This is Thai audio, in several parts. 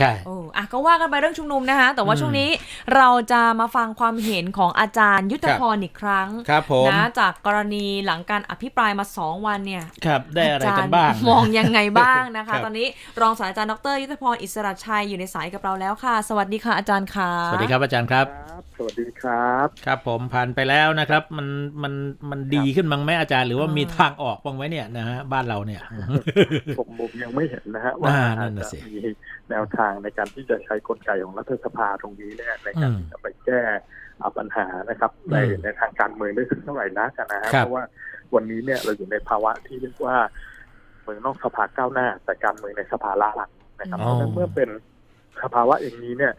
ใช่โอ้อะก็ว่ากันไปเรื่องชุมนุมนะคะ แต่ว่าอืมช่วงนี้เราจะมาฟังความเห็นของอาจารย์ยุทธพรอีกครั้งครับผมนะจากกรณีหลังการอภิปรายมา 2 วันเนี่ยครับได้อะไรจากัรนย์บ้างมองยังไงบ้างนะครัคะบตอนนี้รองศาสตราจารย์ดรยุทธพรอิสระชัยอยู่ในสายกับเราแล้วค่ะ สวัสดีค่ะอาจารย์ค่ะสวัสดีครับอาจารย์ครับครับ สวัสดีครับ ครับผมผ่านไปแล้วนะครับมันมันมันดีขึ้นบ้างไหมอาจารย์หรือว่ามีทางออกบ้างไหมเนี่ยนะฮะบ้านเราเนี่ยผมผมยังไม่เห็นนะฮะว่าอ่านั่อาจนน่ะจะสิมีแนวทางในการที่จะใช้กลไกของรัฐสภาตรงนี้เนี่ยในการอืมที่จะไปแก้เอาปัญหานะครับในอืมในทางการเมืองได้สักเท่าไหร่นักนะฮะครับเพราะว่าวันนี้เนี่ยเราอยู่ในภาวะที่เรียกว่า เมืองนอกสภาก้าวหน้า แต่การเมืองในสภาล้าหลังนะครับอ๋อเพราะฉะนั้นเมื่อเป็นสภาวะอย่างนี้เนี่ย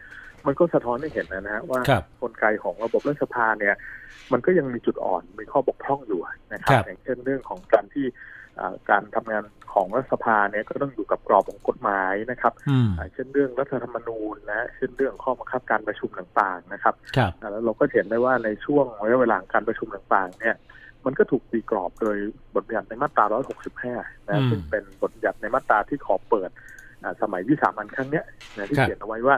มันก็สะท้อนให้เห็นนะฮะว่าครับกลไกของระบบรัฐสภาเนี่ย มันก็ยังมีจุดอ่อนมีข้อบกพร่องอยู่นะครัครับอย่างเช่นเรื่องของการที่อ่า การทำงานของรัฐสภาเนี่ยก็ต้องอยู่กับกรอบของกฎหมายนะครับอืมอ่าเช่นเรื่องรัฐธรรมนูญนะเช่นเรื่องข้อบังคับการประชุมต่างๆนะครับครับอ่าแล้วเราก็เห็นได้ว่าในช่วงระยะเวลาการประชุมต่างๆ เนี่ย มันก็ถูกตีกรอบโดยบทบัญญัติในมาตรา 165 นะซึ่งเป็นบทบัญญัติในมาตราที่ขอเปิดอ่าสมัยวิสามันครั้งเนี้ยนะที่ครับเขียนเอาไว้ว่า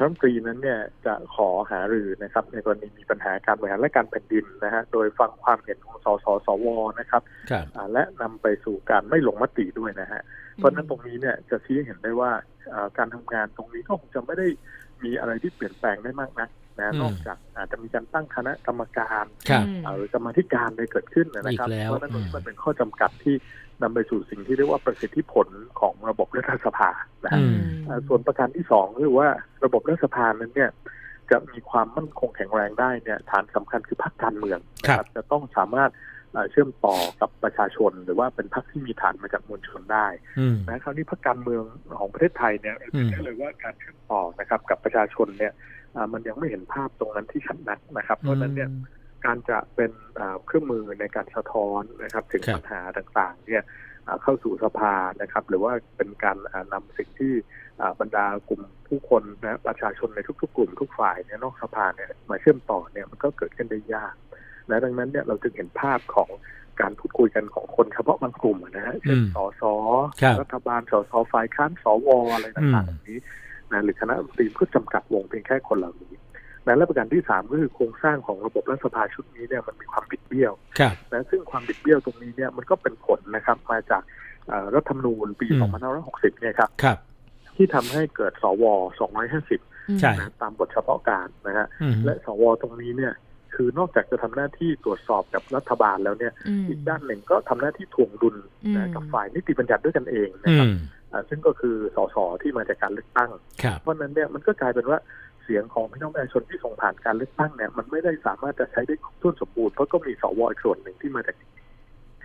รัฐมนตรีนั้นเนี่ยจะขอหารือนะครับ ในกรณีมีปัญหาการบริหารและการแผ่นดินนะฮะโดยฟังความเห็นของสสสวนะครับครับอ่าและนำไปสู่การไม่ลงมติด้วยนะฮะเพราะฉะนั้นตรงนี้เนี่ยจะชี้ให้เห็นได้ว่าเอ่อการทำงานตรงนี้ก็คงจะไม่ได้มีอะไรที่เปลี่ยนแปลงได้มากนักนะอืมนอกจากอาจจะมีการตั้งคณะกรรมการครับอืมเอ่หรือกรรมาธิการได้เกิดขึ้นนะครับอีกแล้วเพราะฉะนั้นตรงอืนี้มมันเป็นข้อจำกัดที่ นำไปสู่สิ่งที่เรียกว่าประสิทธิผลของระบบรัฐสภานะฮะอืมเอ่อส่วนประการที่สองก็คือว่าระบบรัฐสภานั้นเนี่ยจะมีความมั่นคงแข็งแรงได้เนี่ยฐานสำคัญคือพรรคการเมืองนะครับจะต้องสามารถเอ่อเชื่อมต่อกับประชาชน หรือว่าเป็นพรรคที่มีฐานมาจากมวลชนได้อืมนะคราวนี้พรรคการเมืองของประเทศไทยเนี่ยอืมเห็นได้เลยว่าการเชื่อมต่อนะครับกับประชาชนเนี่ยอ่ามันยังไม่เห็นภาพตรงนั้นที่ชัดนักนะครับเพราะฉะนั้นเนี่ย การจะเป็นอ่าเครื่องมือในการสะท้อนนะครับ ถึงครับปัญหาต่างๆ เนี่ยอ่าเข้าสู่สภานะครับ หรือว่าเป็นการอ่านำสิ่งที่อ่าบรรดากลุ่มผู้คนนะประชาชนในทุก ๆ กลุ่มทุกฝ่ายเนี่ยนอกสภาเนี่ยมาเชื่อมต่อเนี่ยมันก็เกิดขึ้นได้ยากและดังนั้นเนี่ยเราจึงเห็นภาพของการพูดคุยกันของคนเฉพาะบางกลุ่มอะนะฮะเช่นอืมสสครับรัฐบาลสสฝ่ายค้านสวอะไรต่างๆอืมแบบนี้นะหรือคณะรัฐมนตรีก็จำกัดวงเพียงแค่คนเหล่านี้ นะและประการที่สามก็คือโครงสร้างของระบบรัฐสภาชุดนี้เนี่ยมันมีความบิดเบี้ยวครับนะซึ่งความบิดเบี้ยวตรงนี้เนี่ยมันก็เป็นผลนะครับมาจากเอ่อรัฐธรรมนูญปีอืม2560 เนี่ยครับครับที่ทำให้เกิดสว 250ใช่นะตามบทเฉพาะการนะฮะอืมและสวตรงนี้เนี่ยคือนอกจากจะทำหน้าที่ตรวจสอบกับรัฐบาลแล้วเนี่ยอืมอีกด้านหนึ่งก็ทำหน้าที่ถ่วงดุลอืนะมกับฝ่ายนิติบัญญัติด้วยกันเองนะอืครับมอ่าซึ่งก็คือสสที่มาจากการเลือกตั้งครับเพราะฉะนั้นเนี่ยมันก็กลายเป็นว่าเสียงของพี่น้องประชาชนที่ส่งผ่านการเลือกตั้งเนี่ยมันไม่ได้สามารถจะใช้ได้ครบถ้วนสมบูรณ์เพราะก็มีสวอีกส่วนหนึ่งที่มาจาก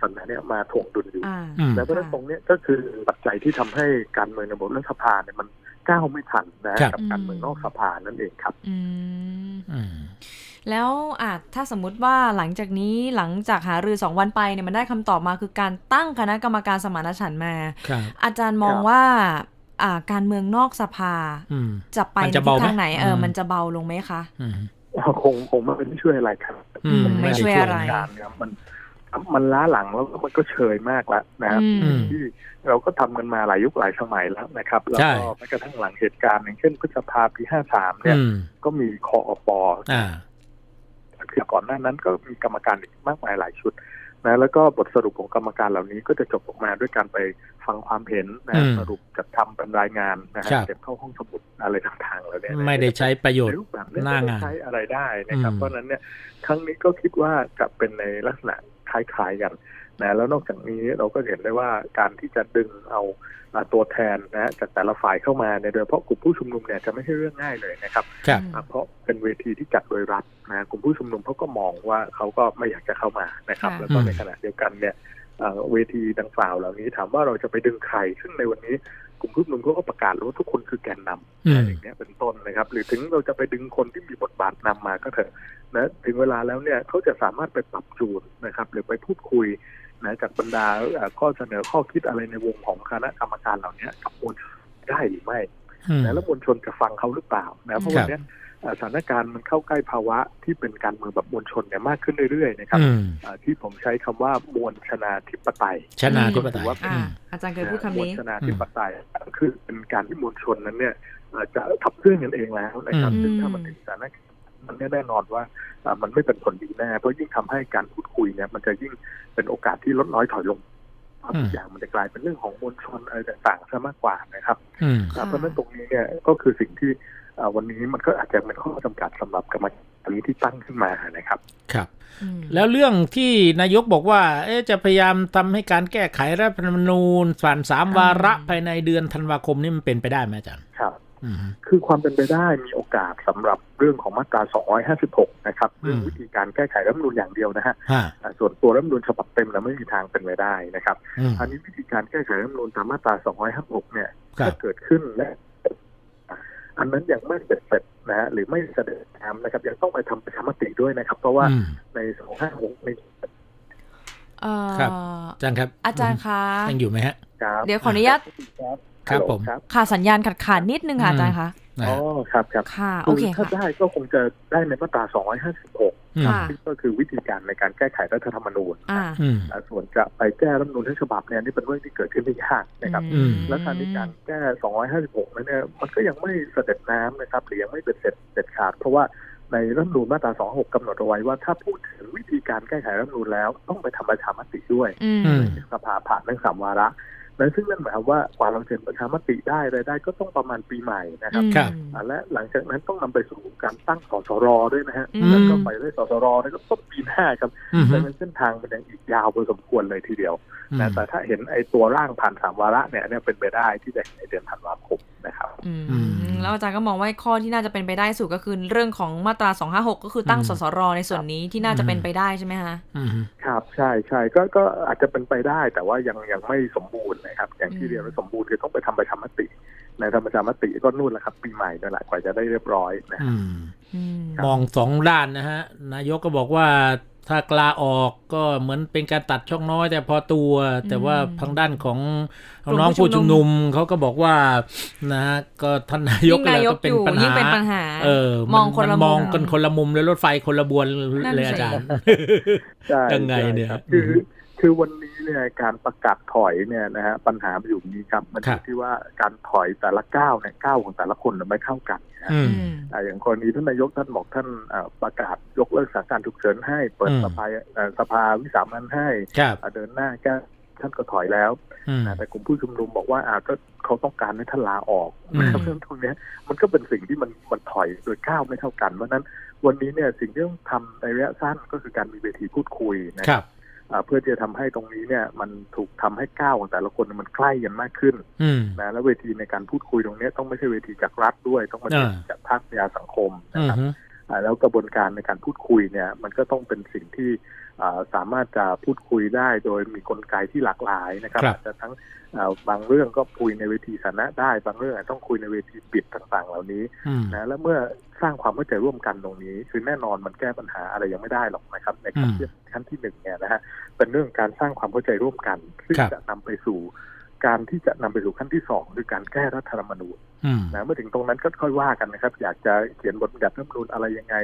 ส่วนนั้นเนี่ยมาถ่วงดุลอยู่อ่าอืมและเพราะฉะนั้นตรงเนี้ยก็คือปัจจัยที่ทำให้การเมืองในระบบรัฐสภาเนี่ยมันก้าวไม่ทันนะครับกับการเมืองนอกสภานั่นเองครับอืมอืมแล้วอาจถ้าสมมุติว่าหลังจากนี้หลังจากหารือสองวันไปเนี่ยมันได้คำตอบมาคือการตั้งคณะกรรมการสมานฉันท์มาครับอาจารย์มองครับว่าอ่า การเมืองนอกสภาอืมจะไปมันในจะทิเบาศไหมทางไหนเอออมมันจะเบาลงไหมคะอืมคงคงไม่เป็นช่วยอะไรครับอืมไม่ด้ช่วยอะไรการเนี่ยมันมันล้าหลังแล้วก็มันก็เชยมากแล้วนะครับอืมที่เราก็ทำกันมาหลายยุคหลายสมัยแล้วนะครับ แล้วใช่ก็แม้กระทั่งหลังเหตุการณ์อย่างเช่นพฤษภาปี53เนี่ยอืมก็มีคออปอ่าคือก่อนหน้านั้นก็มีกรรมการอีกมากมายหลายชุด นะแล้วก็บทสรุปของกรรมการเหล่านี้ก็จะจบออกมาด้วยการไปฟังความเห็นนะอืมสรุปจัดทำเป็นรายงานนะฮะครับเก็บเข้าห้องสมุดอะไรต่างๆแล้วเนี่ยนะไม่ได้ใช้ประโยชน์รูปแบบเนี้ยหน้าไม่งานได้ใช้อะไรได้นะครับอืมเพราะฉะนั้นเนี่ยครั้งนี้ก็คิดว่าจะเป็นในลักษณะคล้ายๆกัน นะแล้วนอกจากนี้เราก็เห็นได้ว่าการที่จะดึงเอาอ่าตัวแทนนะจากแต่ละฝ่ายเข้ามาในยโดยเฉพาะกลุ่มผู้ชุมนุมเนี่ยจะไม่ใช่เรื่องง่ายเลยนะครับครับอ่าเพราะเป็นเวทีที่จัดโดยรัฐนะกลุ่มผู้ชุมนุมเขาก็มองว่าเขาก็ไม่อยากจะเข้ามานะครับค่ะแล้วก็อืมในขณะเดียวกันเนี่ยเอ่อเวทีดังกล่าวเหล่านี้ถามว่าเราจะไปดึงใครซึ่งในวันนี้กลุ่มผู้ชุมนุมเขาก็ประกาศแล้วว่าทุกคนคือแกนนำอืมอย่างเงี้ยเป็นต้นนะครับ หรือถึงเราจะไปดึงคนที่มีบทบาทนำมาก็เถอะนะถึงเวลาแล้วเนี่ยเขาจะสามารถไปปรับจูนนะครับ หรือไปพูดคุย นะจากบรรดาเอ่อข้อเสนอข้อคิดอะไรในวงของคณะกรรมการเหล่านี้กับมวลชนได้หรือไม่อืมนะแล้วมวลชนจะฟังเขาหรือเปล่านะเพราะครัวับนเนี้ยเอ่อสถานการณ์มันเข้าใกล้ภาวะที่เป็นการเมืองแบบมวลชนเนี่ยมากขึ้นเรื่อยๆนะครับอืมอ่าที่ผมใช้คำว่ามวลชนาธิปไตยชนะธิปไตยถือว่าอ่าอาจารย์เคยพูดคำมวลนี้ชนาธิปไตยคือเป็นการที่มวลชนนั้นเนี่ยอาจจะขับเคลื่อนกันเองแล้วนะครับอืมซึ่งถ้ามันถึงสถานการณ์ มันแน่นอนว่าอ่ามันไม่เป็นผลดีแน่เพราะยิ่งทำให้การพูดคุยเนี่ย มันจะยิ่งเป็นโอกาสที่ลดน้อยถอยลงเพราะอืมทุกอย่างมันจะกลายเป็นเรื่องของมวลชนอะไรต่างๆซะมากกว่านะครับอืมอ่าเพราะฉะนั้นตรงนี้เนี่ยก็คือสิ่งที่อ่าวันนี้มันก็อาจจะเป็นข้อจำกัดสำหรับกรรมการนี้ที่ตั้งขึ้นมานะครับ ครับอืมแล้วเรื่องที่นายกบอกว่า เอ๊ะจะพยายามทำให้การแก้ไขรัฐธรรมนูญผ่านสามวาระภายในเดือนธันวาคมนี่มันเป็นไปได้ไหมอาจารย์ ครับอืมคือความเป็นไปได้มีโอกาสสำหรับเรื่องของมาตรา 256 นะครับอืมเรื่องวิธีการแก้ไขรัฐธรรมนูญอย่างเดียวนะฮะฮะอ่าส่วนตัวรัฐธรรมนูญฉบับเต็มแล้วไม่มีทางเป็นไปได้นะครับอืมอันนี้วิธีการแก้ไขรัฐธรรมนูญตามมาตรา 256 เนี่ยครับถ้าเกิดขึ้นและอันนั้นยังไม่เสร็จเสร็จนะฮะหรือไม่เสด็จน้ำนะครับ ยังต้องไปทำประชามติด้วยนะครับ เพราะว่าอืมใน 256ในเอ่อครับอาจารย์ครับ อาจารย์คะยังอยู่ไหมฮะครับเดี๋ยวขออนุญาต ครับครับฮัลโหลผมครับค่ะสัญญาณขาดขาดๆนิดนึงค่ะอาจารย์คะนะอ๋อฮะครับครับค่ะโอเคถ้าค่ะได้ก็คงจะได้ในมาตรา 256อืมค่ะซึ่งก็คือวิธีการในการแก้ไขรัฐธรรมนูญอ่าอืมอ่าส่วนจะไปแก้รัฐธรรมนูญทั้งฉบับเนี่ยนี่เป็นเรื่องที่เกิดขึ้นไม่ยากนะครับอืมและการที่การแก้ 256นั้นเนี่ยมันก็ยังไม่เสด็จน้ำนะครับหรือยังไม่เป็นเสร็จเด็ดขาด เพราะว่าในรัฐธรรมนูญมาตรา 26กำหนดเอาไว้ว่าถ้าพูดถึงวิธีการแก้ไขรัฐธรรมนูญแล้วต้องไปทำประชามติด้วยอืมอืมสภาผ่านทั้งสามวาระ และซึ่งนั่นหมายความว่ากว่าเราจะเห็นประชามติได้อะไรได้ก็ต้องประมาณปีใหม่นะครับครับอ่าและหลังจากนั้นต้องนำไปสู่การตั้งสสรด้วยนะฮะอืมแล้วก็ไปได้สสรนี่ก็ต้นปีหน้าครับอืมดังนั้นเส้นทางมันยังอีกยาวพอสมควรเลยทีเดียวอืมนะแต่ถ้าเห็นไอ้ตัวร่างผ่านสามวาระเนี่ยเนี่ยเป็นไปได้ที่จะเห็นในเดือนธันวาคม นะครับอืมอืมแล้วอาจารย์ก็มองว่าข้อที่น่าจะเป็นไปได้สุดก็คือเรื่องของมาตรา 256 ก็คือตั้งอืมสสรในส่วนนี้ที่น่าจะเป็นไปได้ใช่ไหมคะอืมครับใช่ใช่ก็ก็อาจจะเป็นไปได้แต่ว่ายังยังไม่สมบูรณ์นะครับ อย่างที่อืมเรียนว่าสมบูรณ์คือต้องไปทำประชามติ ในทำประชามติก็นู่นแหละครับ ปีใหม่นั่นแหละกว่าจะได้เรียบร้อยนะอืมอืมมองสองด้านนะฮะนายกก็บอกว่า ถ้ากลาออกก็เหมือนเป็นการตัดช่องน้อย แต่พอตัว แต่ว่าทางด้านของน้องๆผู้ชุมนุมเขาก็บอกว่านะฮะก็ท่านนายกยิ่งนายกก็เป็นอยู่ปัญยิ่งหาเป็นปัญหาเออมองคนละมมุองมกันคนละมุมเลยรถไฟคนละบวนนั่นเลยสิอาจารย์ใช่ยังไงเนี่ยใช่ครับคือ คือวันนี้เนี่ยการประกาศถอยเนี่ยนะฮะปัญหามันอยู่นี้ครับ มันอครัยู่บที่ว่าการถอยแต่ละก้าวเนี่ยก้าวของแต่ละคนเนี่ยไม่เข้ากันนะฮะอืมอืมอ่าอย่างกรณีท่านนายกท่านบอกท่านอ่าประกาศยกเลิกสถานการณ์ฉุกเฉินให้ เปิดอืมสภาเอ่อสภาวิสามันให้ครับอ่าเดินหน้าแก้ท่านก็ถอยแล้วอืมนะแต่กลุ่มผู้ชุมนุมบอกว่าอ่าก็เขาต้องการให้ท่านลาออกอืมนะครับเรื่องตรงเนี้ยมันก็เป็นสิ่งที่มันมันถอยโดยก้าวไม่เท่ากัน เพราะฉะนั้นวันนี้เนี่ยสิ่งที่ต้องทำในระยะสั้นก็คือการมีเวทีพูดคุยนะคครัรับบอ่า เพื่อที่จะทำให้ตรงนี้เนี่ย มันถูกทำให้ก้าวของแต่ละคนมันใกล้กันมากขึ้นอืมนะแล้วเวทีในการพูดคุยตรงเนี้ยต้องไม่ใช่เวทีจากรัฐด้วย ต้องมาเป็นอ่าจากภาคประชาสังคมอืนะครับมอ่าแล้วกระบวนการในการพูดคุยเนี่ย มันก็ต้องเป็นสิ่งที่อ่า สามารถจะพูดคุยได้โดยมีกลไกที่หลากหลายนะครับครับอาจจะทั้งอ่าบางเรื่องก็คุยในเวทีสาธารณะได้ บางเรื่องอาจจะต้องคุยในเวทีปิดต่างๆ เหล่านี้อืมนะแล้วเมื่อสร้างความเข้าใจร่วมกันตรงนี้ คือแน่นอนมันแก้ปัญหาอะไรยังไม่ได้หรอกนะครับ ในขั้นที่ขั้นที่หนึ่งเนี่ยนะฮะเป็นเรื่องการสร้างความเข้าใจร่วมกันซึ่งครับจะนำไปสู่การที่จะนำไปสู่ขั้นที่สองคือการแก้รัฐธรรมนูญอืมนะเมื่อถึงตรงนั้นก็ค่อยว่ากันนะครับ อยากจะเขียนบทบัญญัติรัฐธรรมนูญอะไรยังไง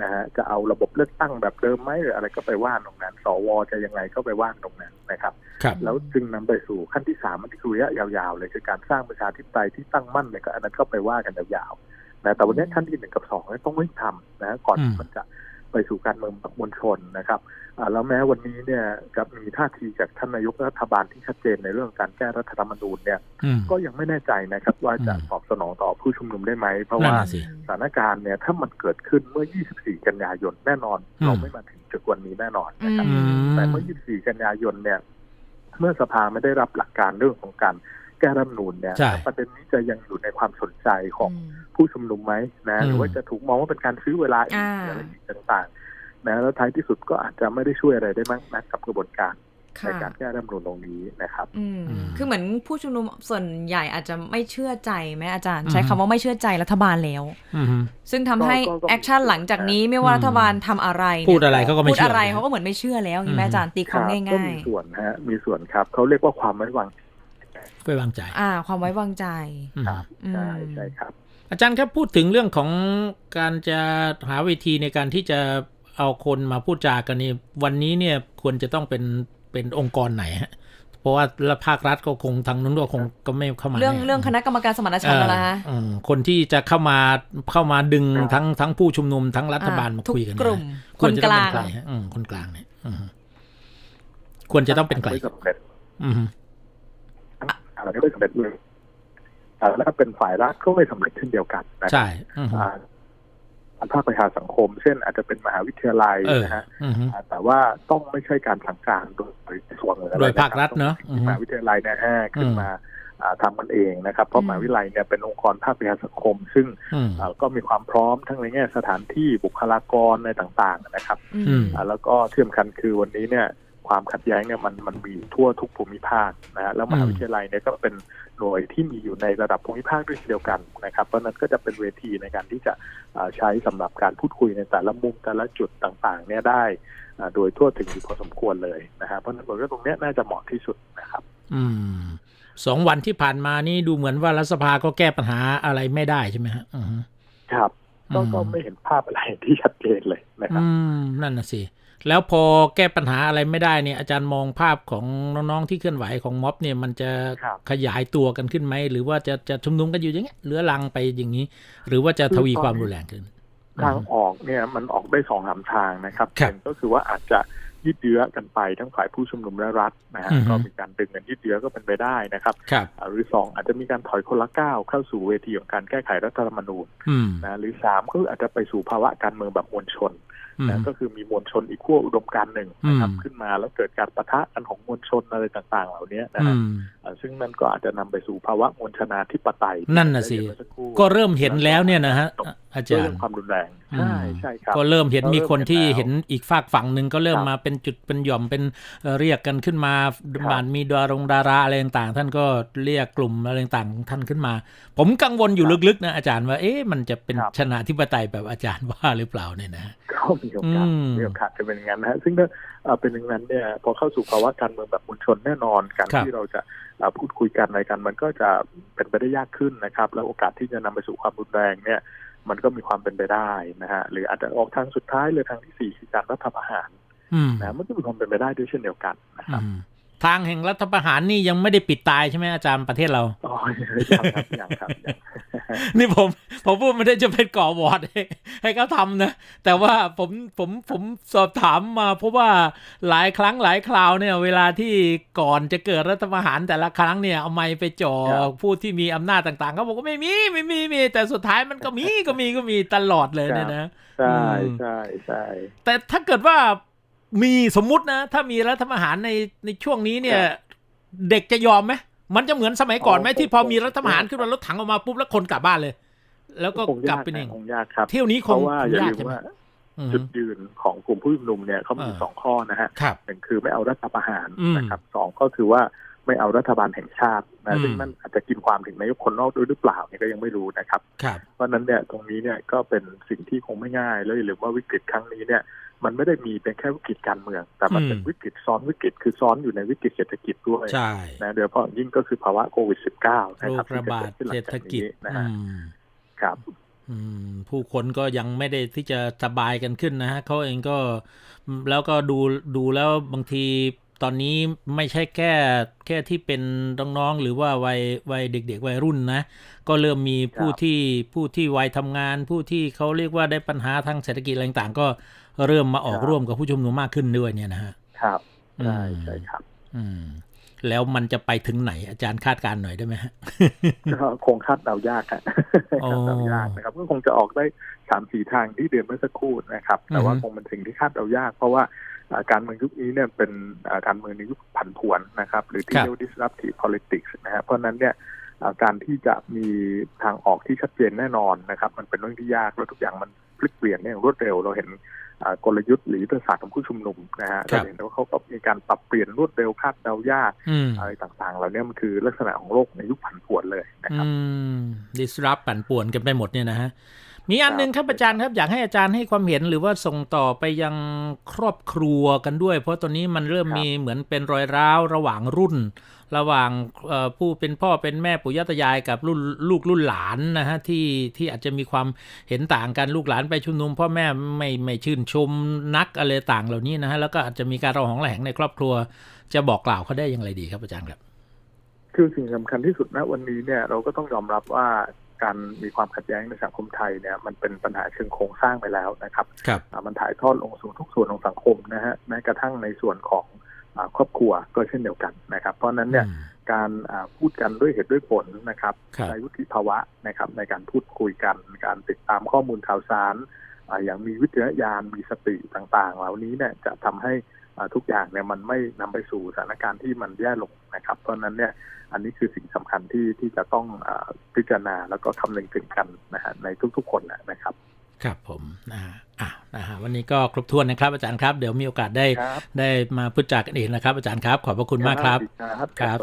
นะฮะจะเอาระบบเลือกตั้งแบบเดิมไหมหรืออะไรก็ไปว่าตรงนั้น สวจะยังไงก็ไปว่าตรงนั้นนะครับครับแล้วจึงนำไปสู่ขั้นที่สามมันคือระยะยาวๆเลยคือการสร้างประชาธิปไตยที่ตั้งมั่นเนี่ยก็อันนั้นก็ไปว่ากันยาวๆนะแต่วันนี้ขั้นที่หนึ่งกับสองเนี่ยต้องไม่ทำนะก่อนอืมที่มันจะ ไปสู่การเมืองแบบมวลชนนะครับอ่าแล้วแม้วันนี้เนี่ยกับมีท่าทีจากท่านนายกรัฐบาลที่ชัดเจนในเรื่องการแก้รัฐธรรมนูญเนี่ยอืมก็ยังไม่แน่ใจนะครับ ว่าจะอืมตอบสนองต่อผู้ชุมนุมได้ไหม เพราะนั่นว่าน่ะสิสถานการณ์เนี่ยถ้ามันเกิดขึ้นเมื่อ 24 กันยายนแน่นอนอืมเราไม่มาถึงจุดวันนี้แน่นอนนะครับอืมแต่เมื่อ 24 กันยายนเนี่ย เมื่อสภาไม่ได้รับหลักการเรื่องของการแก้รัฐธรรมนูญเนี่ยใช่ประเด็นนี้จะยังอยู่ในความสนใจของอืมผู้ชุมนุมไหมนะอืมหรือว่าจะถูกมองว่าเป็นการซื้อเวลาอีกอ่าหรืออะไรอีก ต่างๆนะแล้วท้ายที่สุดก็อาจจะไม่ได้ช่วยอะไรได้มากนักกับกระบวนการในค่ะการแก้รัฐธรรมนูญตรงนี้นะครับอืมอืมคือเหมือนผู้ชุมนุมส่วนใหญ่อาจจะไม่เชื่อใจไหมอาจารย์อืมใช้คำว่าไม่เชื่อใจรัฐบาลแล้วอืมซึ่งทำให้ก็ก็แอคชั่นหลังจากนี้ไม่ว่าอืมรัฐบาลทำอะไรเนี่ยพูดอะไรเขาก็ไม่พูดเชื่ออะไรเลยเขาก็เหมือนไม่เชื่อแล้วอย่างนี้ไหมอืมอาจารย์ตีความรับก็ง่ายมีส่วนฮะมีส่วนครับเขาเรียกว่าความไว้วางใจไว้วางใจๆอ่า ความไว้วางใจอืมครับอืมใช่ใช่ครับ อาจารย์ครับพูดถึงเรื่องของการจะหาเวทีในการที่จะเอาคนมาพูดจากันนี่วันนี้เนี่ยควรจะต้องเป็นเป็นองค์กรไหนฮะเพราะว่าแล้วภาครัฐก็คงทางนู้นก็คงก็ไม่เข้ามาเรื่องแน่เรื่องคณะกรรมการสมานฉันท์นั่นแหละฮะเออคนที่จะเข้ามาเข้ามาดึงครับทั้งทั้งผู้ชุมนุมทั้งรัฐบาลมาทุกคุยกันกลุ่มนะคนกลางวรจะต้องเป็นใครฮะอืมคนกลางเนี่ยอืมควรจะต้องเป็นใครไม่สำเร็จอืมอะไรก็ไม่สำเร็จเลยอ่า แล้วก็เป็นฝ่ายรัฐก็ไม่สำเร็จเช่นเดียวกันนะใช่อืมอ่าอันภาคประชาสังคม เช่นอาจจะเป็นมหาวิทยาลัยเออนะฮะอืมอ่าแต่ว่าต้องไม่ใช่การสั่งการโดยกระทรวงหรืออะไรโดยภาครัฐเนอะต้องมหาวิทยาลัยเนี่ยแห้ขึ้นอืมมาอ่าทำมันเองนะครับ เพราะอืมมหาวิทยาลัยเนี่ยเป็นองค์กรภาคประชาสังคม ซึ่งอืมอ่าก็มีความพร้อมทั้งในแง่สถานที่บุคลากรอะไรต่าง ๆ นะครับอือืมมอ่าแล้วก็ที่สำคัญคือวันนี้เนี่ยความขัดแย้งเนี่ยมันมันมีอยู่ทั่วทุกภูมิภาคนะฮะแล้วมหาวิทยาลัยเนี่ยก็เป็นหน่วยที่มีอยู่ในระดับภูมิภาคด้วยเช่นเดียวกันนะครับ เพราะฉะนั้นก็จะเป็นเวทีในการที่จะอ่าใช้สำหรับการพูดคุยในแต่ละมุมแต่ละจุดต่างๆ เนี่ยได้อ่าโดยทั่วถึงอยู่พอสมควรเลยนะฮะเพราะฉะนั้นผมว่าตรงเนี้ยน่าจะเหมาะที่สุดนะครับ อืมสองวันที่ผ่านมานี่ดูเหมือนว่ารัฐสภาก็แก้ปัญหาอะไรไม่ได้ใช่ไหมฮะอืมครับก็อืมก็ไม่เห็นภาพอะไรที่ชัดเจนเลยนะครับ อืม นั่นน่ะสิ แล้วพอแก้ปัญหาอะไรไม่ได้เนี่ยอาจารย์มองภาพของน้องๆที่เคลื่อนไหวของม็อบเนี่ยมันจะครับขยายตัวกันขึ้นไหม หรือว่าจะจะชุมนุมกันอยู่อย่างเงี้ยเรื้อรังไปอย่างนี้ หรือว่าจะทวีความรุนแรงขึ้นทางออกเนี่ยมันออกได้สองสามทางนะครับครับหนึ่งก็คือว่าอาจจะยืดเยื้อกันไปทั้งฝ่ายผู้ชุมนุมและรัฐนะฮะอือฮึก็มีการดึงกันยืดเยื้อก็เป็นไปได้นะครับครับอ่าหรือสองอาจจะมีการถอยคนละก้าวเข้าสู่เวทีของการแก้ไขรัฐธรรมนูญอืมนะหรือสามก็อาจจะไปสู่ภาวะการเมืองแบบมวลชนอืม นะก็คือมีมวลชนอีกขั้วอุดมการณ์หนึ่งนะครับอืมขึ้นมาแล้วเกิดการปะทะกันของมวลชนอะไรต่าง ๆ เหล่านี้นะอืฮะมอ่าซึ่งนั่นก็อาจจะนำไปสู่ภาวะมวลชนาธิปไตย นั่นน่ะสิที่ได้ยินเมื่อสัครู่ก็เริ่มเห็นแล้วเนี่ยนะฮะ อาจารเรื่องย์ความรุนแรงอืมใช่ใช่ครับก็เริ่มเห็นมีคนที่เราเริ่มเห็เห็นนแล้วอีกฝากฝั่งหนึ่งก็เริ่มครับมาเป็นจุดเป็นหย่อมเป็นเอ่อเรียกกันขึ้นมาครับบานมีดารงดาราอะไรต่างๆ ท่านก็เรียกกลุ่มอะไรต่างๆของท่านขึ้นมา ผมกังวลอยู่ลึกๆนะอาจารย์ว่าเอ๊ะมันจะเป็นครับชนะธิปไตยแบบอาจารย์ว่าหรือเปล่าเนี่ยนะก็มีโอกาสอืมมีโอกาสจะเป็นอย่างนั้นนะฮะซึ่งถ้าเอ่อเป็นอย่างนั้นเนี่ยพอเข้าสู่ภาวะการเมืองแบบมวลชนแน่นอนการครับที่เราจะเอ่อพูดคุยกันอะไรกันมันก็จะเป็นไปได้ยากขึ้นนะครับ แล้วโอกาสที่จะนำไปสู่ความรุนแรงเนี่ย มันก็มีความเป็นไปได้นะฮะหรืออาจจะออกทางสุดท้ายเลยทางที่สี่คือการรัฐประหารอืมนะมันก็มีความเป็นไปได้ด้วยเช่นเดียวกันนะครับอืม ทางแห่งรัฐประหารนี่ยังไม่ได้ปิดตายใช่ไหมอาจารย์ประเทศเราอ๋อยังครับยังครับยังนี่ผมผมพูดไม่ได้จะเป็นก่อวอร์ดให้ให้เขาทำนะ แต่ว่าผมผมผมสอบถามมาเพราะว่าหลายครั้งหลายคราวเนี่ย เวลาที่ก่อนจะเกิดรัฐประหารแต่ละครั้งเนี่ย เอาไม้ไปจ่อครับผู้ที่มีอำนาจต่างๆเขาบอกว่าไม่มีไม่มีไม่มีแต่สุดท้ายมันก็มีก็มีก็มีตลอดเลยเนี่ยนะใช่อืมใช่ใช่แต่ถ้าเกิดว่า มีสมมุตินะ ถ้ามีรัฐประหารในในช่วงนี้เนี่ยครับเด็กจะยอมไหมมันจะเหมือนสมัยก่อนไหมอ๋อที่พอคงมีรัฐประหารขึ้นมารถถังออกมาปุ๊บแล้วคนกลับบ้านเลย แล้วก็คงกลัยาบกเป็นเองนะคงยากครับเที่ยวนี้คเพงราะว่าอย่าคงลืมใช่ไหมว่าอืมจุดยืนของกลุ่มผู้ชุมนุมเนี่ยเขามีอ่าสองข้อนะฮะครับหนึ่งคือไม่เอารัฐประหารอืมนะครับสองก็คือว่า ไม่เอารัฐบาลแห่งชาติอืนะมซึ่งมันอาจจะกินความถึงนายกคนนอกด้วยหรือเปล่าเนี่ยก็ยังไม่รู้นะครับครับเพราะฉะนั้นเนี่ยตรงนี้เนี่ยก็เป็นสิ่งที่คงไม่ง่าย แล้วอย่าลืมว่าวิกฤตครั้งนี้เนี่ยมันไม่ได้มีเป็นแค่วิกฤตการเมือง แต่มันเป็นอืมวิกฤตซ้อนวิกฤตคือซ้อนอยู่ในวิกฤตเศรษฐกิจด้วยใช่นะโดยเฉพาะยิ่งก็คือภาวะโควิด -19 นะโรครับคระบาดที่จเศรกิษดฐกิจขึ้นหลังจากนี้นะอืฮะมครับอืมผู้คนก็ยังไม่ได้ที่จะสบายกันขึ้นนะฮะเขาเองก็แล้วก็ดูดูแล้วบางที ตอนนี้ไม่ใช่แค่แค่ที่เป็นน้องๆหรือว่าวัยวัยเด็ก ๆ วัยรุ่นนะ ก็เริ่มมีผู้ครับที่ผู้ที่วัยทำงาน ผู้ที่เขาเรียกว่าได้ปัญหาทางเศรษฐกิจอะไรต่างๆ ก็เริ่มมาออกร่วมกับผู้ชุมนุมมากขึ้นด้วยเนี่ยนะฮะครับใช่อืมใช่ครับ อืมแล้วมันจะไปถึงไหนอาจารย์คาดการณ์หน่อยได้ไหมฮะก็คงคาดเดายากฮะอ๋อคาดเดายากนะครับก็คงจะออกได้สามสี่ทางที่เดือนเมื่อสักครู่นะครับ แต่ว่าอือฮึคงเป็นสิ่งที่คาดเดายาก เพราะว่าอ่า การเมืองยุคนี้เนี่ยเป็นอ่าการเมืองในยุคผันผวนนะครับ หรือที่เรียกว่า disruptive politics นะฮะเพราะฉะนั้นเนี่ยอ่าการที่จะมีทางออกที่ชัดเจนแน่นอนนะครับ มันเป็นเรื่องที่ยากแล้วทุกอย่างมันพลิกเปลี่ยนเนี่ยอย่างรวดเร็ว เราเห็นอ่ากลยุทธ์หรือยุทธศาสตร์ของผู้ชุมนุมนะฮะครัเราบเห็นว่าเขาก็มีการปรับเปลี่ยนรวดเร็วคาดเดายากอืมอะไรต่างๆเหล่านี้มันคือลักษณะของโลกในยุคผันผวนเลยนะครับอืม disrupt ปั่นป่วนกันไปหมดเนี่ยนะฮะ มีอันหนึงครับอาจารย์ครับ อยากให้อาจารย์ให้ความเห็นหรือว่าส่งต่อไปยังครอบครัวกันด้วย เพราะตอนนี้มันเริ่มครับมีเหมือนเป็นรอยร้าวระหว่างรุ่น ระหว่างเอ่อผู้เป็นพ่อเป็นแม่ปู่ย่าตายายกับรุ่นลูกรุ่นหลานนะฮะที่ที่อาจจะมีความเห็นต่างกันลูกหลานไปชุมนุมพ่อแม่ไม่ไม่ชื่นชมนักอะไรต่างเหล่านี้นะฮะแล้วก็อาจจะมีการระหองระแหงในครอบครัว จะบอกกล่าวเขาได้อย่างไรดีครับอาจารย์ครับคือสิ่งสำคัญที่สุดณวันนี้เนี่ยเราก็ต้องยอมรับว่า การมีความขัดแย้งในสังคมไทยเนี่ยมันเป็นปัญหาเชิงโครงสร้างไปแล้วนะครับครับอ่ามันถ่ายทอดลงสู่ทุกส่วนของสังคมนะฮะแม้กระทั่งในส่วนของอาครอบครัวก็เช่นเดียวกันนะครับ เพราะฉะนั้นเนี่ยการอ่าพูดกันด้วยเหตุด้วยผลนะครับครับใช้วุฒิภาวะนะครับในการพูดคุยกัน การติดตามข้อมูลข่าวสารอ่าอย่างมีวิจารณญาณมีสติต่างๆ เหล่านี้เนี่ยจะทำให้อ่า ทุกอย่างเนี่ยมันไม่นำไปสู่สถานการณ์ที่มันแย่ลงนะครับ เพราะฉะนั้นเนี่ยอันนี้คือสิ่งสำคัญที่ที่จะต้องอาพิจารณาแล้วก็คำนึงถึงกันนะฮะในทุกๆคนนะครับครับผมนะฮะอะนะฮะวันนี้ก็ครบถ้วนนะครับ อาจารย์ครับ เดี๋ยวมีโอกาสได้ครับได้มาพูดจากันอีกนะครับ อาจารย์ครับ ขอบพระคุณมากครับครับครับ